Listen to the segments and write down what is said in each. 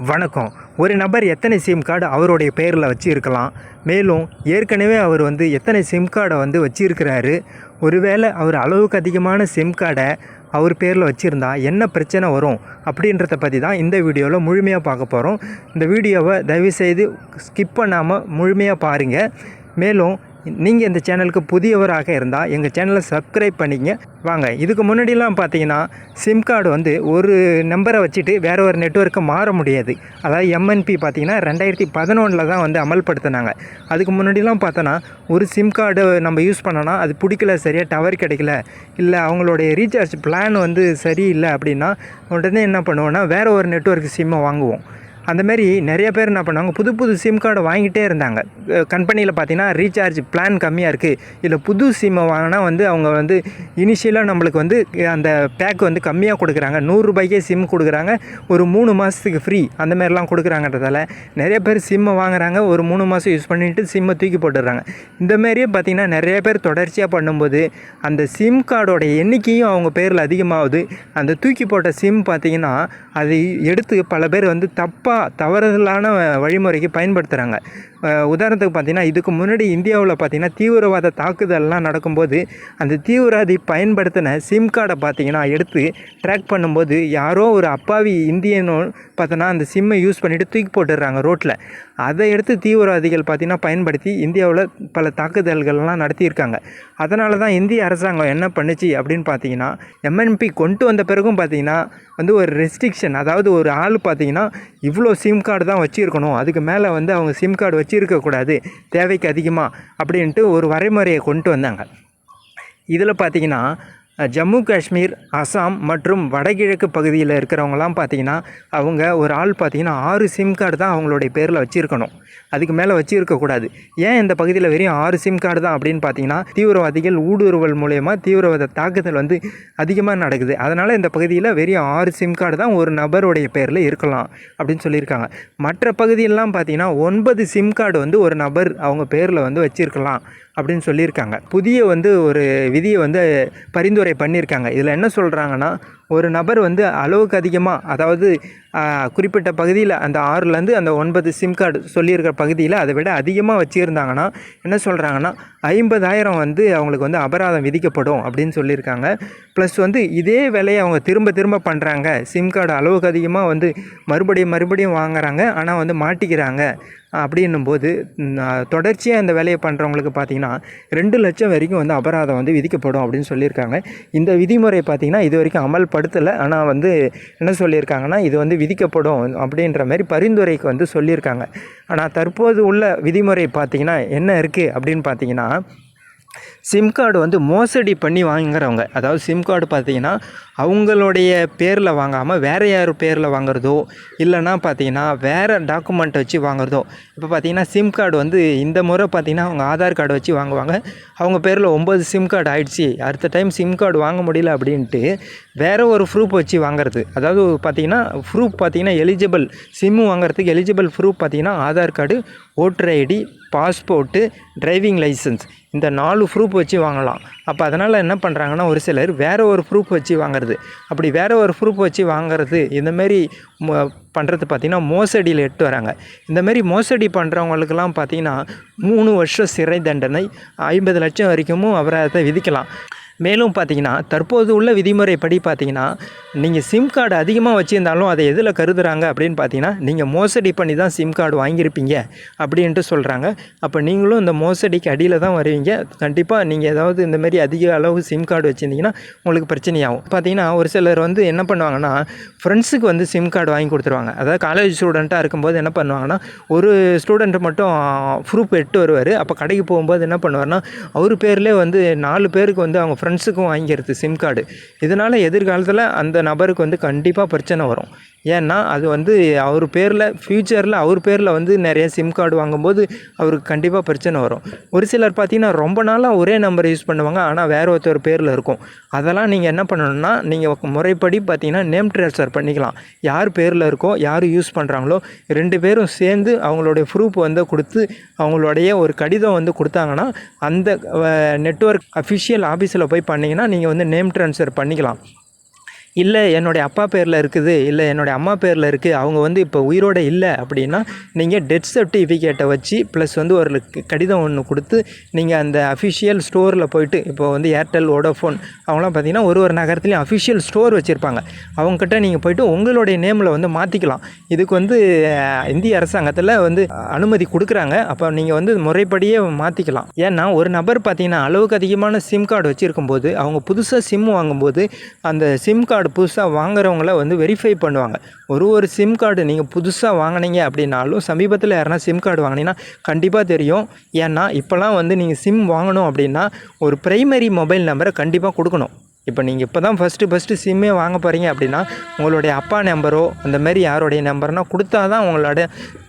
வணக்கம். ஒரு நபர் எத்தனை சிம் கார்டு அவருடைய பெயரில் வச்சு இருக்கலாம் மேலும் ஏற்கனவே அவர் வந்து எத்தனை சிம் கார்டை வந்து வச்சுருக்கிறாரு. ஒருவேளை அவர் அளவுக்கு அதிகமான சிம் கார்டை அவர் பேரில் வச்சுருந்தா என்ன பிரச்சனை வரும் அப்படின்றத பற்றி தான் இந்த வீடியோவில் முழுமையாக பார்க்க போகிறோம் இந்த வீடியோவை தயவுசெய்து ஸ்கிப் பண்ணாமல் முழுமையாக பாருங்கள் மேலும் நீங்கள் இந்த சேனலுக்கு புதியவராக இருந்தால் எங்கள் சேனலை சப்ஸ்கிரைப் பண்ணிங்க வாங்க இதுக்கு முன்னாடிலாம் பார்த்தீங்கன்னா சிம் கார்டு வந்து ஒரு நம்பரை வச்சுட்டு வேறு ஒரு நெட்வொர்க்கை மாற முடியாது. அதாவது எம்என்பி பார்த்தீங்கன்னா ரெண்டாயிரத்தி பதினொன்றில் தான் வந்து அமல்படுத்தினாங்க. அதுக்கு முன்னாடிலாம் பார்த்தோன்னா ஒரு சிம் கார்டு நம்ம யூஸ் பண்ணோன்னா அது பிடிக்கல சரியாக டவர் கிடைக்கல இல்லை அவங்களுடைய ரீசார்ஜ் பிளான் வந்து சரியில்லை அப்படின்னா உடனே என்ன பண்ணுவோன்னா வேறு ஒரு நெட்வொர்க் சிம்மை வாங்குவோம். அந்த மாதிரி நிறைய பேர் என்ன பண்ணாங்க புது புது சிம் கார்டை வாங்கிட்டே இருந்தாங்க. கம்பெனியில் பார்த்தீங்கன்னா ரீசார்ஜ் பிளான் கம்மியாக இருக்குது இல்லை புது சிம்மை வாங்கினா வந்து அவங்க வந்து இனிஷியலாக நம்மளுக்கு வந்து அந்த பேக் வந்து கம்மியாக கொடுக்குறாங்க. நூறுரூபாய்க்கே சிம் கொடுக்குறாங்க. ஒரு மூணு மாதத்துக்கு ஃப்ரீ அந்த மாதிரிலாம் கொடுக்குறாங்கன்றதால நிறைய பேர் சிம்மை வாங்குறாங்க. ஒரு மூணு மாதம் யூஸ் பண்ணிவிட்டு சிம்மை தூக்கி போட்டுடுறாங்க. இந்த மாதிரியே பார்த்தீங்கன்னா நிறைய பேர் தொடர்ச்சியாக பண்ணும்போது அந்த சிம் கார்டோட எண்ணிக்கையும் அவங்க பேரில் அதிகமாகுது. அந்த தூக்கி போட்ட சிம் பார்த்திங்கன்னா அதை எடுத்து பல பேர் வந்து தப்பாக தவறுதலான வழிமுறைக்கு பயன்படுத்துகிறாங்க உதாரணத்துக்கு பார்த்தீங்கன்னா இதுக்கு முன்னாடி இந்தியாவில் பார்த்தீங்கன்னா தீவிரவாத தாக்குதல்லாம் நடக்கும்போது அந்த தீவிரவாதி பயன்படுத்தின சிம் கார்டை பார்த்தீங்கன்னா எடுத்து ட்ராக் பண்ணும்போது யாரோ ஒரு அப்பாவி இந்தியனோ பார்த்தோன்னா அந்த சிம்மை யூஸ் பண்ணிவிட்டு தூக்கி போட்டுடுறாங்க ரோட்டில் அதை எடுத்து தீவிரவாதிகள் பார்த்தீங்கன்னா பயன்படுத்தி இந்தியாவில் பல தாக்குதல்கள்லாம் நடத்தியிருக்காங்க. அதனால தான் இந்திய அரசாங்கம் என்ன பண்ணுச்சு அப்படின்னு பார்த்தீங்கன்னா எம்என்பி கொண்டு வந்த பிறகும் பார்த்தீங்கன்னா வந்து ஒரு ரெஸ்ட்ரிக்ஷன் அதாவது ஒரு ஆள் பார்த்தீங்கன்னா இவ்வளோ சிம் கார்டு தான் வச்சுருக்கணும். அதுக்கு மேலே வந்து அவங்க சிம் கார்டு வச்சுருக்கக்கூடாது தேவைக்கு அதிகமாக அப்படின்ட்டு ஒரு வரைமுறையை கொண்டு வந்தாங்க. இதில் பார்த்தீங்கன்னா ஜம்மு காஷ்மீர் அசாம் மற்றும் வடகிழக்கு பகுதியில் இருக்கிறவங்கலாம் பார்த்தீங்கன்னா அவங்க ஒரு ஆள் பார்த்தீங்கன்னா ஆறு சிம் கார்டு தான் அவங்களுடைய பேரில் வச்சுருக்கணும். அதுக்கு மேலே வச்சுருக்கக்கூடாது ஏன் இந்த பகுதியில் வெறும் ஆறு சிம் கார்டு தான் அப்படின்னு பார்த்தீங்கன்னா தீவிரவாதிகள் ஊடுருவல் மூலயமா தீவிரவாத தாக்குதல் வந்து அதிகமாக நடக்குது. அதனால் இந்த பகுதியில் வெறும் ஆறு சிம் கார்டு தான் ஒரு நபருடைய பேரில் இருக்கலாம் அப்படின்னு சொல்லியிருக்காங்க. மற்ற பகுதியெல்லாம் பார்த்தீங்கன்னா ஒன்பது சிம் கார்டு வந்து ஒரு நபர் அவங்க பேரில் வந்து வச்சுருக்கலாம் அப்படின்னு சொல்லியிருக்காங்க. புதிய வந்து ஒரு விதியை வந்து பரிந்துரை பண்ணியிருக்காங்க. இதில் என்ன சொல்கிறாங்கன்னா ஒரு நபர் வந்து அளவுக்கு அதிகமாக அதாவது குறிப்பிட்ட பகுதியில் அந்த ஆறுலேருந்து அந்த ஒன்பது சிம் கார்டு சொல்லியிருக்கிற பகுதியில் அதை விட அதிகமாக வச்சுருந்தாங்கன்னா என்ன சொல்கிறாங்கன்னா ஐம்பதாயிரம் வந்து அவங்களுக்கு வந்து அபராதம் விதிக்கப்படும் அப்படின்னு சொல்லியிருக்காங்க. ப்ளஸ் வந்து இதே வேலையை அவங்க திரும்ப திரும்ப பண்ணுறாங்க. சிம் கார்டு அளவுக்கு அதிகமாக வந்து மறுபடியும் மறுபடியும் வாங்குறாங்க. ஆனால் வந்து மாட்டிக்கிறாங்க. அப்படின்னும் போது தொடர்ச்சியாக இந்த வேலையை பண்ணுறவங்களுக்கு பார்த்திங்கன்னா ரெண்டு லட்சம் வரைக்கும் வந்து அபராதம் வந்து விதிக்கப்படும் அப்படின்னு சொல்லியிருக்காங்க. இந்த விதிமுறை பார்த்திங்கன்னா இது வரைக்கும் அமல்படுத்தலை. ஆனால் வந்து என்ன சொல்லியிருக்காங்கன்னா இது வந்து விதிக்கப்படும் அப்படின்ற மாதிரி பரிந்துரைக்கு வந்து சொல்லியிருக்காங்க. ஆனால் தற்போது உள்ள விதிமுறை பார்த்திங்கன்னா என்ன இருக்குது அப்படின்னு பார்த்தீங்கன்னா சிம் கார்டு வந்து மோசடி பண்ணி வாங்குறவங்க. அதாவது சிம் கார்டு பார்த்தீங்கன்னா அவங்களுடைய பேரில் வாங்காமல் வேறு யார் பேரில் வாங்குறதோ இல்லைன்னா பார்த்தீங்கன்னா வேறு டாக்குமெண்ட் வச்சு வாங்குறதோ இப்போ பார்த்தீங்கன்னா சிம் கார்டு வந்து இந்த முறை பார்த்தீங்கன்னா அவங்க ஆதார் கார்டு வச்சு வாங்குவாங்க. அவங்க பேரில் ஒம்பது சிம் கார்டு ஆயிடுச்சு. அடுத்த டைம் சிம் கார்டு வாங்க முடியல அப்படின்ட்டு வேறு ஒரு ப்ரூஃப் வச்சு வாங்குறது. அதாவது பார்த்தீங்கன்னா ப்ரூஃப் பார்த்தீங்கன்னா எலிஜிபிள் சிம்மு வாங்குறதுக்கு எலிஜிபிள் ப்ரூஃப் பார்த்தீங்கன்னா Aadhaar card voter ID passport driving licence இந்த நாலு ப்ரூஃப் வச்சு வாங்கலாம். அப்போ அதனால் என்ன பண்ணுறாங்கன்னா ஒரு சிலர் வேறு ஒரு ப்ரூஃப் வச்சு வாங்குறது. அப்படி வேறு ஒரு ப்ரூஃப் வச்சு வாங்குறது இந்தமாரி பண்ணுறது பார்த்திங்கன்னா மோசடியில் எட்டு வராங்க. இந்தமாரி மோசடி பண்ணுறவங்களுக்கெல்லாம் பார்த்திங்கன்னா மூணு வருஷம் சிறை தண்டனை ஐம்பது லட்சம் வரைக்கும் அபராதத்தை விதிக்கலாம். மேலும் பார்த்தீங்கன்னா தற்போது உள்ள விதிமுறைப்படி பார்த்தீங்கன்னா நீங்கள் சிம் கார்டு அதிகமாக வச்சுருந்தாலும் அதை எதில் கருதுறாங்க அப்படின்னு பார்த்தீங்கன்னா நீங்கள் மோசடி பண்ணி தான் சிம் கார்டு வாங்கியிருப்பீங்க அப்படின்ட்டு சொல்கிறாங்க அப்போ நீங்களும் இந்த மோசடிக்கு அடியில் தான் வருவீங்க. கண்டிப்பாக நீங்கள் ஏதாவது இந்த மாதிரி அதிக அளவு சிம் கார்டு வச்சுருந்தீங்கன்னா உங்களுக்கு பிரச்சனையாகும். பார்த்தீங்கன்னா ஒரு சிலர் வந்து என்ன பண்ணுவாங்கன்னா ஃப்ரெண்ட்ஸுக்கு வந்து சிம் கார்டு வாங்கி கொடுத்துருவாங்க. அதாவது காலேஜ் ஸ்டூடெண்ட்டாக இருக்கும்போது என்ன பண்ணுவாங்கன்னா ஒரு ஸ்டூடெண்ட் மட்டும் ப்ரூஃப் எட்டு வருவார். அப்போ கடைக்கு போகும்போது என்ன பண்ணுவார்னா அவர் பேர்லேயே வந்து நாலு பேருக்கு வந்து அவங்க ஃப்ரெண்ட்ஸுக்கும் வாங்கிக்கிறது சிம் கார்டு இதனால் எதிர்காலத்தில் அந்த நபருக்கு வந்து கண்டிப்பாக பிரச்சனை வரும். ஏன்னா அது வந்து அவர் பேரில் ஃப்யூச்சரில் அவர் பேரில் வந்து நிறைய சிம் கார்டு வாங்கும்போது அவருக்கு கண்டிப்பாக பிரச்சனை வரும். ஒரு சிலர் பார்த்திங்கன்னா ரொம்ப நாளாக ஒரே நம்பர் யூஸ் பண்ணுவாங்க. ஆனால் வேற ஒருத்தர் பேரில் இருக்கும். அதெல்லாம் நீங்கள் என்ன பண்ணணும்னா நீங்கள் முறைப்படி பார்த்தீங்கன்னா நேம் ட்ரான்ஸ்ஃபர் பண்ணிக்கலாம். யார் பேரில் இருக்கோ யார் யூஸ் பண்ணுறாங்களோ ரெண்டு பேரும் சேர்ந்து அவங்களுடைய ப்ரூஃப் வந்து கொடுத்து அவங்களுடைய ஒரு கடிதம் வந்து கொடுத்தாங்கன்னா அந்த நெட்வொர்க் அஃபிஷியல் ஆஃபீஸில் போய் பண்ணிங்கன்னா நீங்கள் வந்து நேம் ட்ரான்ஸ்ஃபர் பண்ணிக்கலாம். இல்லை என்னுடைய அப்பா பேரில் இருக்குது. இல்லை என்னுடைய அம்மா பேரில் இருக்குது அவங்க வந்து இப்போ உயிரோட இல்லை. அப்படின்னா நீங்கள் டெத் சர்டிஃபிகேட்டை வச்சு ப்ளஸ் வந்து ஒரு கடிதம் ஒன்று கொடுத்து நீங்கள் அந்த அஃபிஷியல் ஸ்டோரில் போயிட்டு இப்போ வந்து ஏர்டெல் ஓடோஃபோன் அவங்களாம் பார்த்தீங்கன்னா ஒரு ஒரு நகரத்துலையும் அஃபிஷியல் ஸ்டோர் வச்சுருப்பாங்க. அவங்கக்கிட்ட நீங்கள் போயிட்டு உங்களுடைய நேமில் வந்து மாற்றிக்கலாம் இதுக்கு வந்து இந்திய அரசாங்கத்தில் வந்து அனுமதி கொடுக்குறாங்க. அப்போ நீங்கள் வந்து முறைப்படியே மாற்றிக்கலாம் ஏன்னா ஒரு நபர் பார்த்தீங்கன்னா அளவுக்கு அதிகமான சிம் கார்டு வச்சுருக்கும்போது அவங்க புதுசாக சிம் வாங்கும்போது அந்த சிம் கார்டு புதுசாக வாங்குறவங்கள வந்து வெரிஃபை பண்ணுவாங்க. ஒரு ஒரு சிம் கார்டு நீங்கள் புதுசாக வாங்கினீங்க அப்படின்னாலும் சமீபத்தில் யாருனா சிம் கார்டு வாங்கினீங்கன்னா கண்டிப்பாக தெரியும். ஏன்னா இப்போலாம் வந்து நீங்கள் சிம் வாங்கணும் அப்படின்னா ஒரு ப்ரைமரி மொபைல் நம்பரை கண்டிப்பாக கொடுக்கணும். இப்போ நீங்கள் இப்போ தான் ஃபஸ்ட்டு ஃபஸ்ட்டு சிம்மே வாங்க போகிறீங்க அப்படின்னா உங்களுடைய அப்பா நம்பரோ அந்த மாதிரி யாருடைய நம்பர்னால் கொடுத்தா தான் உங்களோட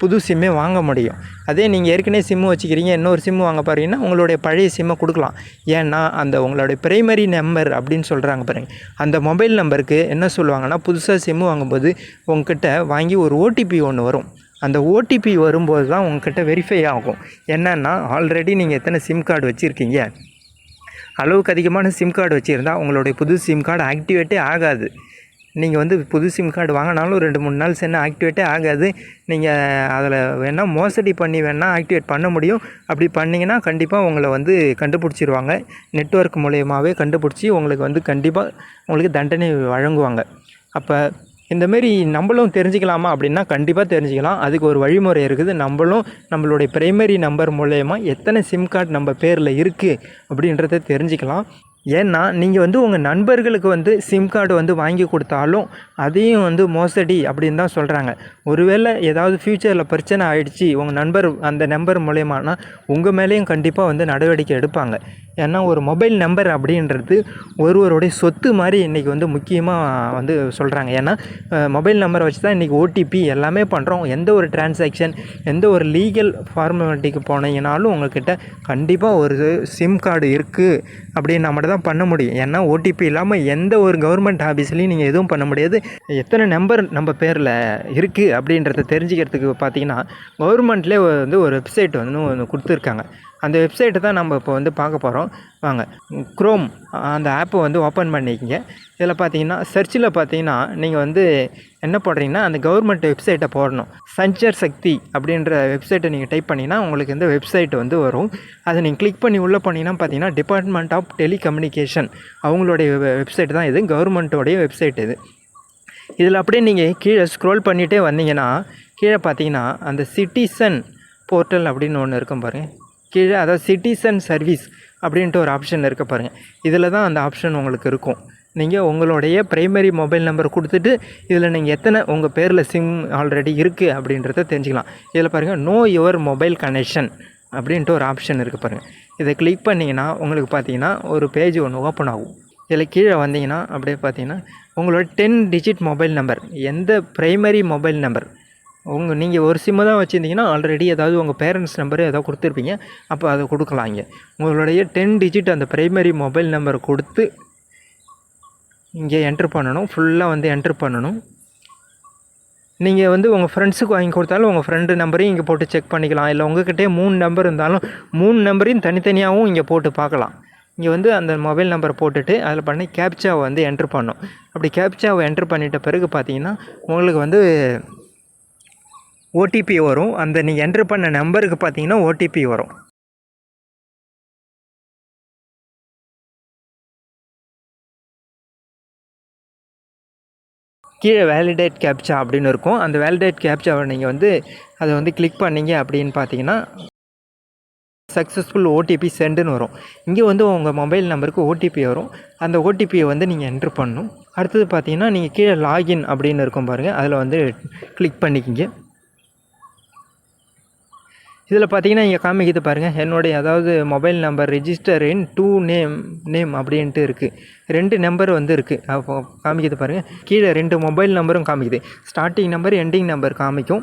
புது சிம்மே வாங்க முடியும். அதே நீங்கள் ஏற்கனவே சிம்மு வச்சுக்கிறீங்க இன்னொரு சிம்மு வாங்க போகிறீங்கன்னா உங்களுடைய பழைய சிம்மை கொடுக்கலாம். ஏன்னா அந்த உங்களுடைய பிரைமரி நம்பர் அப்படின்னு சொல்கிறாங்க பாருங்க. அந்த மொபைல் நம்பருக்கு என்ன சொல்லுவாங்கன்னா புதுசாக சிம்மு வாங்கும்போது உங்ககிட்ட வாங்கி ஒரு ஓடிபி ஒன்று வரும். அந்த ஓடிபி வரும்போது தான் உங்ககிட்ட வெரிஃபை ஆகும். என்னென்னா ஆல்ரெடி நீங்கள் எத்தனை சிம் கார்டு வச்சுருக்கீங்க? அளவுக்கு அதிகமான சிம் கார்டு வச்சுருந்தா உங்களுடைய புது சிம் கார்டு ஆக்டிவேட்டே ஆகாது. நீங்கள் வந்து புது சிம் கார்டு வாங்கினாலும் ரெண்டு மூணு நாள் சென்று ஆக்டிவேட்டே ஆகாது. நீங்கள் அதில் வேணால் மோசடி பண்ணி வேணால் ஆக்டிவேட் பண்ண முடியும். அப்படி பண்ணிங்கன்னா கண்டிப்பாக உங்களை வந்து கண்டுபிடிச்சிருவாங்க. நெட்ஒர்க் மூலயமாவே கண்டுபிடிச்சி உங்களுக்கு வந்து கண்டிப்பாக உங்களுக்கு தண்டனை வழங்குவாங்க. அப்போ இந்த மாரி நம்மளும் தெரிஞ்சுக்கலாமா அப்படின்னா கண்டிப்பாக தெரிஞ்சுக்கலாம். அதுக்கு ஒரு வழிமுறை இருக்குது. நம்மளும் நம்மளுடைய பிரைமரி நம்பர் மூலயமா எத்தனை சிம் கார்டு நம்ம பேரில் இருக்குது அப்படின்றத தெரிஞ்சுக்கலாம். ஏன்னா நீங்கள் வந்து உங்கள் நண்பர்களுக்கு வந்து சிம் கார்டு வந்து வாங்கி கொடுத்தாலும் அதையும் வந்து மோசடி அப்படின்னு தான் சொல்கிறாங்க ஒருவேளை ஏதாவது ஃப்யூச்சரில் பிரச்சனை ஆயிடுச்சு உங்கள் நண்பர் அந்த நம்பர் மூலயமானா உங்கள் மேலேயும் கண்டிப்பாக வந்து நடவடிக்கை எடுப்பாங்க. ஏன்னா ஒரு மொபைல் நம்பர் அப்படின்றது ஒருவருடைய சொத்து மாதிரி இன்றைக்கி வந்து முக்கியமாக வந்து சொல்கிறாங்க ஏன்னா மொபைல் நம்பரை வச்சு தான் இன்றைக்கி ஓடிபி எல்லாமே பண்ணுறோம் எந்த ஒரு டிரான்சாக்ஷன் எந்த ஒரு லீகல் ஃபார்மாலிட்டிக்கு போனீங்கனாலும் உங்கள்கிட்ட கண்டிப்பாக ஒரு சிம் கார்டு இருக்குது அப்படின்னு மட்டும் தான் பண்ண முடியும். ஏன்னா ஓடிபி இல்லாமல் எந்த ஒரு கவர்மெண்ட் ஆஃபீஸ்லேயும் நீங்கள் எதுவும் பண்ண முடியாது. எத்தனை நம்பர் நம்ம பேரில் இருக்குது அப்படின்றத தெரிஞ்சுக்கிறதுக்கு பார்த்தீங்கன்னா கவர்மெண்ட்லேயே வந்து ஒரு வெப்சைட் வந்து ஒன்று கொடுத்துருக்காங்க. அந்த வெப்சைட்டை தான் நம்ம இப்போ வந்து பார்க்க போகிறோம் வாங்க. க்ரோம் அந்த ஆப்பை வந்து ஓப்பன் பண்ணிக்கங்க. இதில் பார்த்தீங்கன்னா சர்ச்சில் பார்த்தீங்கன்னா நீங்கள் வந்து என்ன போடுறீங்கன்னா அந்த கவர்மெண்ட் வெப்சைட்டை போடணும். சஞ்சர் சக்தி அப்படின்ற வெப்சைட்டை நீங்கள் டைப் பண்ணிங்கன்னா உங்களுக்கு இந்த வெப்சைட் வந்து வரும். அதை நீங்கள் கிளிக் பண்ணி உள்ளே போனீங்கன்னா பார்த்தீங்கன்னா டிபார்ட்மெண்ட் ஆஃப் டெலிகம்யூனிகேஷன் அவங்களுடைய வெப்சைட் தான் இது. கவர்மெண்ட்டோடைய வெப்சைட் இது. இதில் அப்படியே நீங்கள் கீழே ஸ்க்ரோல் பண்ணிகிட்டே வந்தீங்கன்னா கீழே பார்த்தீங்கன்னா அந்த சிட்டிசன் போர்ட்டல் அப்படின்னு ஒன்று இருக்கும் பாருங்கள் கீழே அதாவது சிட்டிசன் சர்வீஸ் அப்படின்ட்டு ஒரு ஆப்ஷன் இருக்க பாருங்கள் இதில் தான் அந்த ஆப்ஷன் உங்களுக்கு இருக்கும். நீங்கள் உங்களுடைய ப்ரைமரி மொபைல் நம்பர் கொடுத்துட்டு இதில் நீங்கள் எத்தனை உங்கள் பேரில் சிம் ஆல்ரெடி இருக்குது அப்படின்றத தெரிஞ்சுக்கலாம். இதில் பாருங்கள் நோ யுவர் மொபைல் கனெக்ஷன் அப்படின்ட்டு ஒரு ஆப்ஷன் இருக்குது பாருங்கள் இதை கிளிக் பண்ணிங்கன்னா உங்களுக்கு பார்த்தீங்கன்னா ஒரு பேஜ் ஒன்று ஓப்பன் ஆகும். இதில் கீழே வந்தீங்கன்னா அப்படியே பார்த்தீங்கன்னா உங்களோட டென் டிஜிட் மொபைல் நம்பர் எந்த ப்ரைமரி மொபைல் நம்பர் உங்கள் நீங்கள் ஒரு சிம்மு தான் வச்சுருந்தீங்கன்னா ஆல்ரெடி ஏதாவது உங்கள் பேரண்ட்ஸ் நம்பரு ஏதாவது கொடுத்துருப்பீங்க. அப்போ அதை கொடுக்கலாம் இங்கே. உங்களுடைய டென் டிஜிட் அந்த ப்ரைமரி மொபைல் நம்பர் கொடுத்து இங்கே என்ட்ரு பண்ணணும். ஃபுல்லாக வந்து என்ட்ரு பண்ணணும். நீங்கள் வந்து உங்கள் ஃப்ரெண்ட்ஸுக்கு வாங்கி கொடுத்தாலும் உங்கள் ஃப்ரெண்டு நம்பரையும் இங்கே போட்டு செக் பண்ணிக்கலாம். இல்லை உங்கள்கிட்டே மூணு நம்பர் இருந்தாலும் மூணு நம்பரையும் தனித்தனியாகவும் இங்கே போட்டு பார்க்கலாம். இங்கே வந்து அந்த மொபைல் நம்பர் போட்டுட்டு அதில் பண்ணி கேப்சாவை வந்து என்ட்ரு பண்ணணும் அப்படி கேப்சாவை என்ட்ரு பண்ணிட்ட பிறகு பார்த்தீங்கன்னா உங்களுக்கு வந்து ஓடிபி வரும். அந்த நீங்கள் என்ட்ரு பண்ண நம்பருக்கு பார்த்தீங்கன்னா ஓடிபி வரும். கீழே வேலிடேட் கேப்சா அப்படின்னு இருக்கும். அந்த வேலிடேட் கேப்சாவை நீங்கள் வந்து அதை வந்து கிளிக் பண்ணீங்க அப்படின்னு பார்த்தீங்கன்னா சக்ஸஸ்ஃபுல் ஓடிபி சென்டுன்னு வரும். இங்கே வந்து உங்கள் மொபைல் நம்பருக்கு ஓடிபி வரும். அந்த ஓடிபியை வந்து நீங்கள் என்ட்ரு பண்ணணும். அடுத்தது பார்த்தீங்கன்னா நீங்கள் கீழே லாகின் அப்படின்னு இருக்கும் பாருங்கள் அதில் வந்து கிளிக் பண்ணிக்கிங்க. இதில் பார்த்தீங்கன்னா இங்கே காமிக்குது பாருங்கள் என்னுடைய அதாவது mobile number register in two name name அப்படின்ட்டு இருக்குது ரெண்டு நம்பர் வந்து இருக்குது அப்போ காமிக்குது பாருங்கள் கீழே ரெண்டு மொபைல் நம்பரும் காமிக்குது. ஸ்டார்டிங் நம்பர் எண்டிங் நம்பர் காமிக்கும்.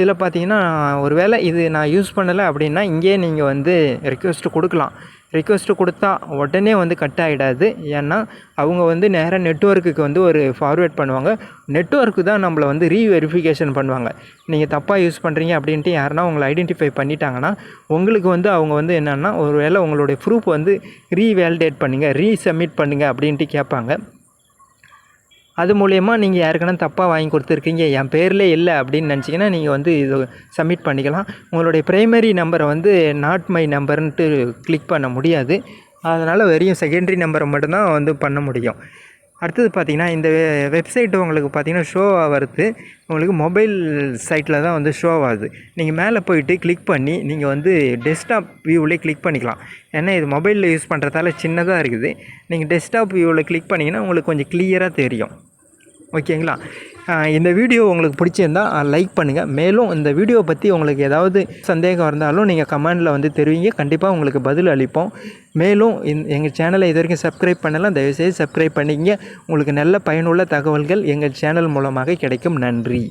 இதில் பார்த்தீங்கன்னா ஒருவேளை இது நான் யூஸ் பண்ணலை அப்படின்னா இங்கேயே நீங்கள் வந்து ரெக்வெஸ்ட்டு கொடுக்கலாம். ரெக்வஸ்ட்டு கொடுத்தா உடனே வந்து கட் ஆகிடாது ஏன்னா அவங்க வந்து நேராக நெட்ஒர்க்குக்கு வந்து ஒரு ஃபார்வேர்ட் பண்ணுவாங்க. நெட்ஒர்க்கு தான் நம்மளை வந்து ரீவெரிஃபிகேஷன் பண்ணுவாங்க. நீங்கள் தப்பாக யூஸ் பண்ணுறீங்க அப்படின்ட்டு யாருன்னா உங்களை ஐடென்டிஃபை பண்ணிட்டாங்கன்னா உங்களுக்கு வந்து அவங்க வந்து என்னென்னா ஒரு வேளை உங்களுடைய ப்ரூஃப் வந்து ரீவேலிடேட் பண்ணுங்கள் ரீசப்மிட் பண்ணுங்கள் அப்படின்ட்டு கேட்பாங்க. அது மூலயமா நீங்கள் யாருக்கான தப்பாக வாங்கி கொடுத்துருக்கீங்க. என் பேரில் இல்லை அப்படின்னு நினச்சிங்கன்னா நீங்கள் வந்து இது சப்மிட் பண்ணிக்கலாம். உங்களுடைய ப்ரைமரி நம்பரை வந்து நாட் மை நம்பர்ன்ட்டு கிளிக் பண்ண முடியாது. அதனால் வெறும் செகண்டரி நம்பரை மட்டும்தான் வந்து பண்ண முடியும். அடுத்தது பார்த்தீங்கன்னா இந்த வெப்சைட் உங்களுக்கு பார்த்தீங்கன்னா ஷோ ஆகிறது உங்களுக்கு மொபைல் சைட்டில் தான் வந்து ஷோ ஆகுது. நீங்கள் மேலே போயிட்டு கிளிக் பண்ணி நீங்கள் வந்து டெஸ்க்டாப் வியூவிலே கிளிக் பண்ணிக்கலாம். ஏன்னா இது மொபைலில் யூஸ் பண்ணுறதால சின்னதாக இருக்குது. நீங்கள் டெஸ்க்டாப் வியூவில் கிளிக் பண்ணிங்கன்னா உங்களுக்கு கொஞ்சம் கிளியராக தெரியும். ஓகேங்களா? இந்த வீடியோ உங்களுக்கு பிடிச்சிருந்தா லைக் பண்ணுங்கள் மேலும் இந்த வீடியோ பற்றி உங்களுக்கு ஏதாவது சந்தேகம் இருந்தாலும் நீங்கள் கமெண்டில் வந்து தெரிவிங்க. கண்டிப்பாக உங்களுக்கு பதில் அளிப்போம். மேலும் இந் எங்கள் சேனலை இது வரைக்கும் சப்ஸ்கிரைப் பண்ணலாம் தயவுசெய்து சப்ஸ்கிரைப் பண்ணிக்கங்க. உங்களுக்கு நல்ல பயனுள்ள தகவல்கள் எங்கள் சேனல் மூலமாக கிடைக்கும். நன்றி.